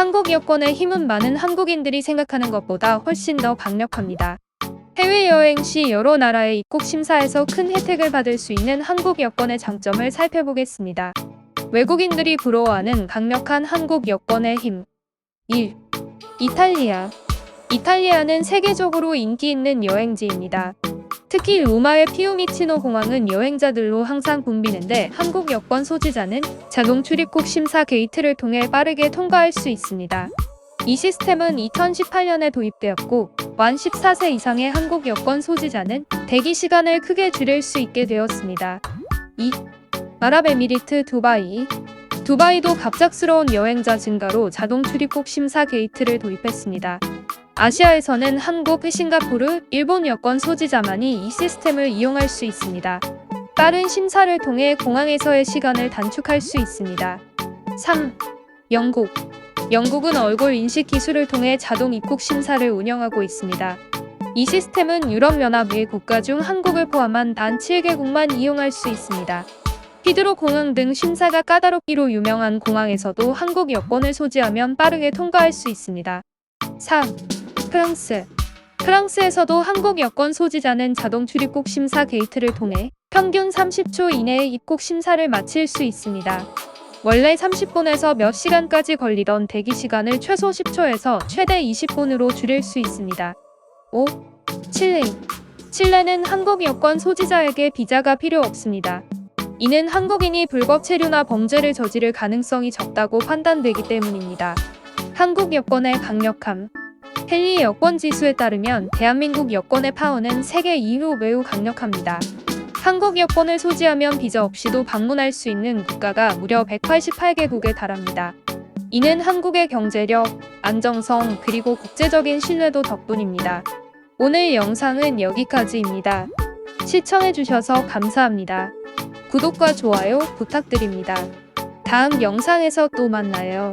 한국 여권의 힘은 많은 한국인들이 생각하는 것보다 훨씬 더 강력합니다. 해외여행 시 여러 나라의 입국 심사에서 큰 혜택을 받을 수 있는 한국 여권의 장점을 살펴보겠습니다. 외국인들이 부러워하는 강력한 한국 여권의 힘. 1. 이탈리아. 이탈리아는 세계적으로 인기 있는 여행지입니다. 특히 로마의 피우미치노 공항은 여행자들로 항상 붐비는데 한국 여권 소지자는 자동 출입국 심사 게이트를 통해 빠르게 통과할 수 있습니다. 이 시스템은 2018년에 도입되었고 만 14세 이상의 한국 여권 소지자는 대기 시간을 크게 줄일 수 있게 되었습니다. 2. 아랍에미리트 두바이 두바이도 갑작스러운 여행자 증가로 자동 출입국 심사 게이트를 도입했습니다. 아시아에서는 한국, 싱가포르, 일본 여권 소지자만이 이 시스템을 이용할 수 있습니다. 빠른 심사를 통해 공항에서의 시간을 단축할 수 있습니다. 3. 영국. 영국은 얼굴 인식 기술을 통해 자동 입국 심사를 운영하고 있습니다. 이 시스템은 유럽연합의 국가 중 한국을 포함한 단 7개국만 이용할 수 있습니다. 히드로 공항 등 심사가 까다롭기로 유명한 공항에서도 한국 여권을 소지하면 빠르게 통과할 수 있습니다. 3. 프랑스. 프랑스에서도 한국 여권 소지자는 자동 출입국 심사 게이트를 통해 평균 30초 이내에 입국 심사를 마칠 수 있습니다. 원래 30분에서 몇 시간까지 걸리던 대기 시간을 최소 10초에서 최대 20분으로 줄일 수 있습니다. 5. 칠레. 칠레는 한국 여권 소지자에게 비자가 필요 없습니다. 이는 한국인이 불법 체류나 범죄를 저지를 가능성이 적다고 판단되기 때문입니다. 한국 여권의 강력함. 헨리 여권 지수에 따르면 대한민국 여권의 파워는 세계 2위 매우 강력합니다. 한국 여권을 소지하면 비자 없이도 방문할 수 있는 국가가 무려 188개국에 달합니다. 이는 한국의 경제력, 안정성, 그리고 국제적인 신뢰도 덕분입니다. 오늘 영상은 여기까지입니다. 시청해주셔서 감사합니다. 구독과 좋아요 부탁드립니다. 다음 영상에서 또 만나요.